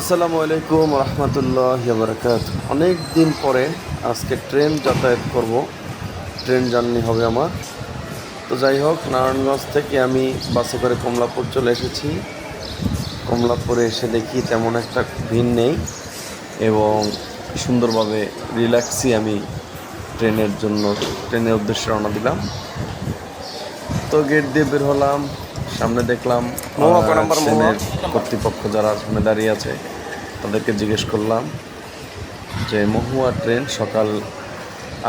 আসসালামু আলাইকুম রহমতুল্লাহ বরকাত অনেক দিন পরে আজকে ট্রেন যাতায়াত করব। ট্রেন জার্নি হবে আমার। তো যাই হোক, নারায়ণগঞ্জ থেকে আমি বাসে করে কমলাপুর চলে এসেছি। কমলাপুরে এসে দেখি তেমন একটা ভিড় নেই এবং সুন্দরভাবে রিল্যাক্সই আমি ট্রেনের জন্য, ট্রেনের উদ্দেশ্যে রওনা দিলাম। তো গেট দিয়ে বের হলাম। সামনে দেখলাম কর্তৃপক্ষ যারা সামনে দাঁড়িয়ে আছে তাদেরকে জিজ্ঞেস করলাম যে মহুয়া ট্রেন সকাল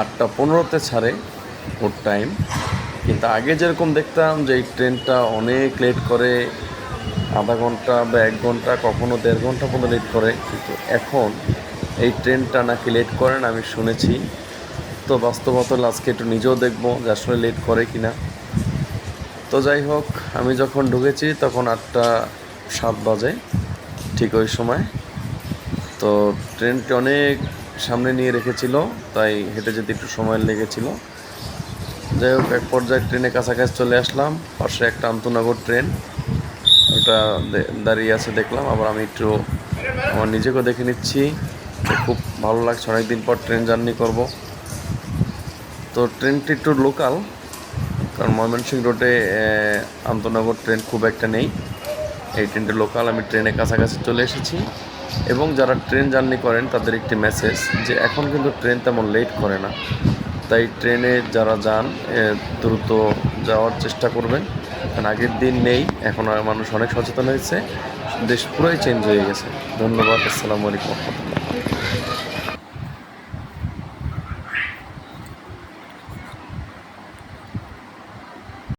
আটটা পনেরোতে ছাড়ে ওর টাইম। কিন্তু আগে যেরকম দেখতাম যে এই ট্রেনটা অনেক লেট করে আধা ঘণ্টা বা এক ঘণ্টা কখনো দেড় ঘণ্টা পর্যন্ত লেট করে। কিন্তু এখন এই ট্রেনটা নাকি লেট করে না আমি শুনেছি। তো বাস্তবতা আজকে একটু নিজেও দেখব যে আসলে লেট করে কিনা। তো যাই হোক, আমি যখন ঢুকেছি তখন আটটা সাত বাজে, ঠিক ওই সময়। তো ট্রেনটি অনেক সামনে নিয়ে রেখেছিল, তাই হেঁটে যেতে একটু সময় লেগেছিল। যাই হোক, এক পর্যায়ে ট্রেনের কাছাকাছি চলে আসলাম, পাশে একটা আন্তনগর ট্রেন। ওটা দাঁড়িয়ে আছে দেখলাম, আবার আমি একটু আমার নিজেকেও দেখে নিচ্ছি খুব ভালো লাগছে, অনেকদিন পর ট্রেন জার্নি করব। তো ট্রেনটি একটু লোকাল কারণ ময়মনসিংহ রোডে আন্তনগর ট্রেন খুব একটা নেই। এই ট্রেনটা লোকাল আমি ট্রেনের কাছাকাছি চলে এসেছি। এবং যারা ট্রেন জার্নি করেন, তাদের একটি মেসেজ যে এখন কিন্তু ট্রেন তেমন লেট করে না। তাই ট্রেনে যারা যান দ্রুত যাওয়ার চেষ্টা করবেন। কারণ আগের দিন নেই, এখন মানুষ অনেক সচেতন হয়েছে। দেশ পুরোই চেঞ্জ হয়ে গেছে। ধন্যবাদ, আসসালামু আলাইকুম।